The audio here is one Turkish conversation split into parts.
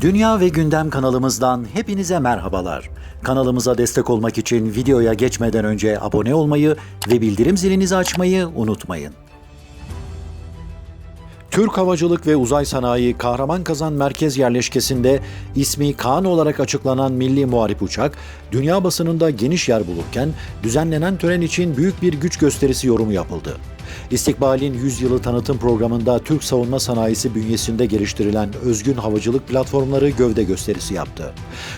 Dünya ve Gündem kanalımızdan hepinize merhabalar. Kanalımıza destek olmak için videoya geçmeden önce abone olmayı ve bildirim zilinizi açmayı unutmayın. Türk Havacılık ve Uzay Sanayi Kahraman Merkez Yerleşkesi'nde ismi Kaan olarak açıklanan milli muharip uçak, dünya basınında geniş yer bulurken düzenlenen tören için büyük bir güç gösterisi yorumu yapıldı. İstikbal'in 100 yılı tanıtım programında Türk savunma sanayisi bünyesinde geliştirilen özgün havacılık platformları gövde gösterisi yaptı.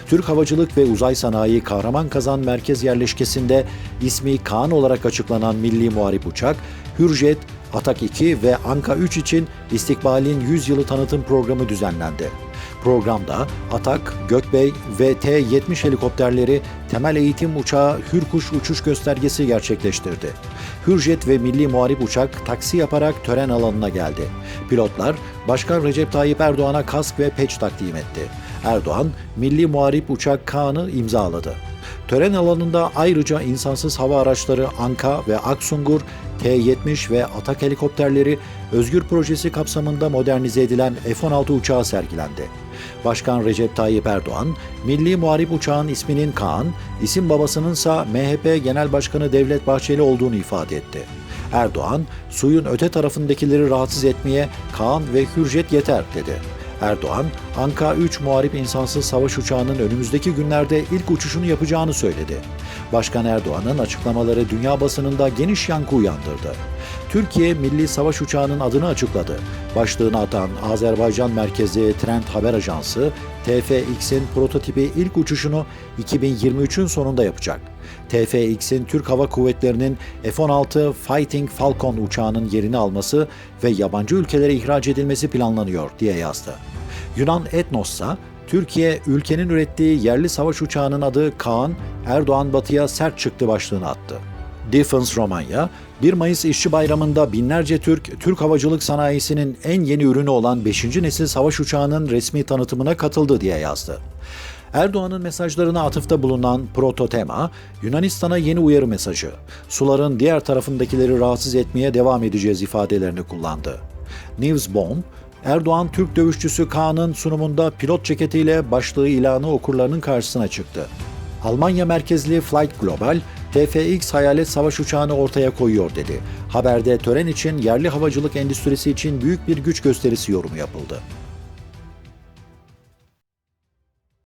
Türk Havacılık ve Uzay Sanayi Kahraman Merkez Yerleşkesi'nde ismi Kaan olarak açıklanan milli muharip uçak, Hürjet, Atak 2 ve Anka 3 için İstikbal'in 100 yılı tanıtım programı düzenlendi. Programda Atak, Gökbey ve T-70 helikopterleri temel eğitim uçağı Hürkuş uçuş göstergesi gerçekleştirdi. Hürjet ve Milli Muharip uçak taksi yaparak tören alanına geldi. Pilotlar Başkan Recep Tayyip Erdoğan'a kask ve peç takdim etti. Erdoğan, Milli Muharip uçak Kaan'ı imzaladı. Tören alanında ayrıca insansız hava araçları Anka ve Aksungur, T-70 ve Atak helikopterleri Özgür Projesi kapsamında modernize edilen F-16 uçağı sergilendi. Başkan Recep Tayyip Erdoğan, Milli Muharip uçağın isminin Kaan, isim babasınınsa MHP Genel Başkanı Devlet Bahçeli olduğunu ifade etti. Erdoğan, suyun öte tarafındakileri rahatsız etmeye Kaan ve Hürjet yeter dedi. Erdoğan, Anka 3 muharip insansız savaş uçağının önümüzdeki günlerde ilk uçuşunu yapacağını söyledi. Başkan Erdoğan'ın açıklamaları dünya basınında geniş yankı uyandırdı. Türkiye Milli Savaş Uçağı'nın adını açıkladı. Başlığını atan Azerbaycan merkezi Trend Haber Ajansı, TFX'in prototipi ilk uçuşunu 2023'ün sonunda yapacak. TFX'in Türk Hava Kuvvetleri'nin F-16 Fighting Falcon uçağının yerini alması ve yabancı ülkelere ihraç edilmesi planlanıyor diye yazdı. Yunan Etnos'sa Türkiye ülkenin ürettiği yerli savaş uçağının adı Kaan, Erdoğan batıya sert çıktı başlığını attı. Defense Romanya, 1 Mayıs İşçi Bayramı'nda binlerce Türk, Türk havacılık sanayisinin en yeni ürünü olan 5. nesil savaş uçağının resmi tanıtımına katıldı diye yazdı. Erdoğan'ın mesajlarına atıfta bulunan Prototema, Yunanistan'a yeni uyarı mesajı, suların diğer tarafındakileri rahatsız etmeye devam edeceğiz ifadelerini kullandı. Newsbomb, Erdoğan Türk dövüşçüsü Kaan'ın sunumunda pilot ceketiyle başlığı ilanı okurlarının karşısına çıktı. Almanya merkezli Flight Global, TFX hayalet savaş uçağını ortaya koyuyor dedi. Haberde tören için yerli havacılık endüstrisi için büyük bir güç gösterisi yorumu yapıldı.